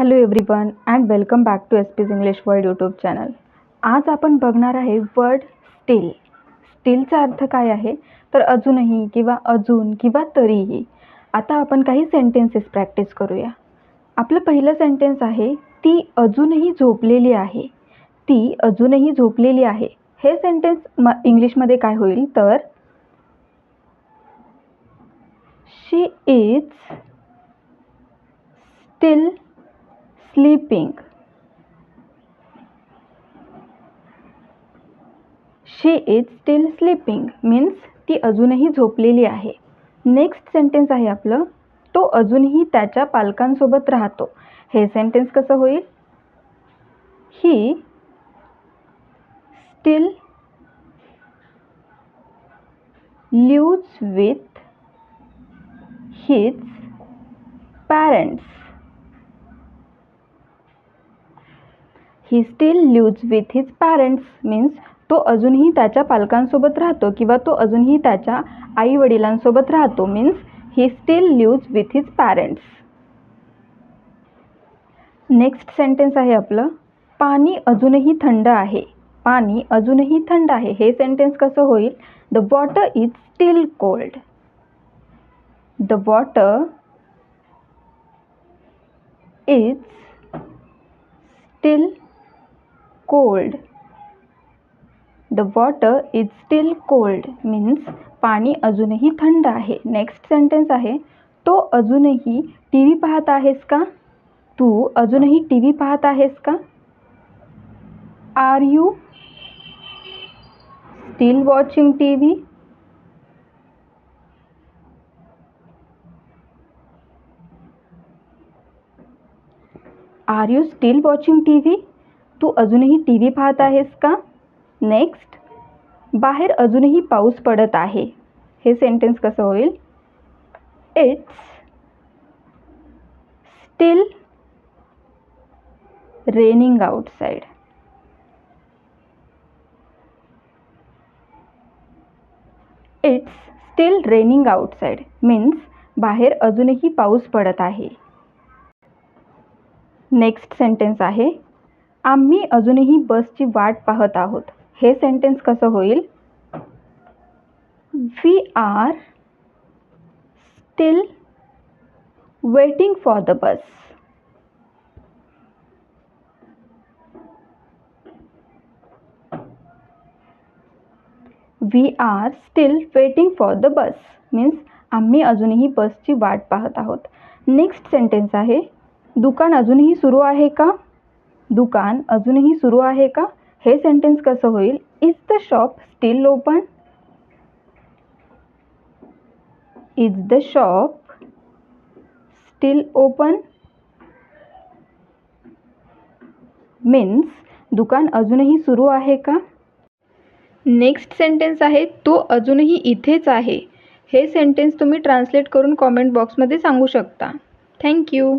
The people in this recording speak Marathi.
Hello everyone and welcome back to S P's English world YouTube channel आज आपण बघणार आहे वर्ड स्टील स्टीलचा अर्थ काय आहे? तर अजूनही किंवा अजून किंवा तरीही. आता आपण काही सेंटेन्सेस प्रॅक्टिस करूया. आपलं पहिलं सेंटेन्स आहे ती अजूनही झोपलेली आहे. ती अजूनही झोपलेली आहे. हे सेंटेन्स म इंग्लिशमध्ये काय होईल? तर she is still sleeping she is still sleeping means ती अजूनही झोपलेली आहे. नेक्स्ट सेंटेन्स आहे आपलं. तो अजूनही त्याच्या पालकांसोबत राहतो. हे सेंटेन्स कसं होईल? He still lives with his parents he still lives with his parents means तो अजूनही त्याच्या पालकांसोबत राहतो किंवा तो अजूनही त्याच्या आई वडिलांसोबत राहतो means he still lives with his parents next sentence आहे आपलं. पाणी अजूनही थंड आहे. पाणी अजूनही थंड आहे. हे सेंटेन्स कसं होईल? The water is still cold the water is still cold the water is still cold means पाणी अजूनही थंड आहे. नेक्स्ट सेंटेन्स आहे तो अजूनही टी व्ही पाहत आहेस का? तू अजूनही टी व्ही पाहत आहेस का? Are you still watching T V are you still watching T V तू अजूनही टी व्ही पाहत आहेस का? नेक्स्ट. बाहेर अजूनही पाऊस पडत आहे. हे सेंटेन्स कसं होईल? It's still raining outside it's still raining outside means बाहेर अजूनही पाऊस पडत आहे. नेक्स्ट सेंटेन्स आहे. आम्ही अजूनही बसची वाट पाहत आहोत. हे सेंटेन्स कसं होईल? We are still waiting for the bus we are still waiting for the bus means आम्ही अजूनही बसची वाट पाहत आहोत. नेक्स्ट सेंटेन्स आहे. दुकान अजूनही सुरू आहे का? दुकान अजूनही सुरू आहे का? हे सेंटेन्स कसं होईल? Is the shop still open is the shop still open means दुकान अजूनही सुरू आहे का? नेक्स्ट सेंटेन्स आहे तो अजूनही इथेच आहे. हे सेंटेन्स तुम्ही ट्रान्सलेट करून कॉमेंट बॉक्समध्ये सांगू शकता. थँक्यू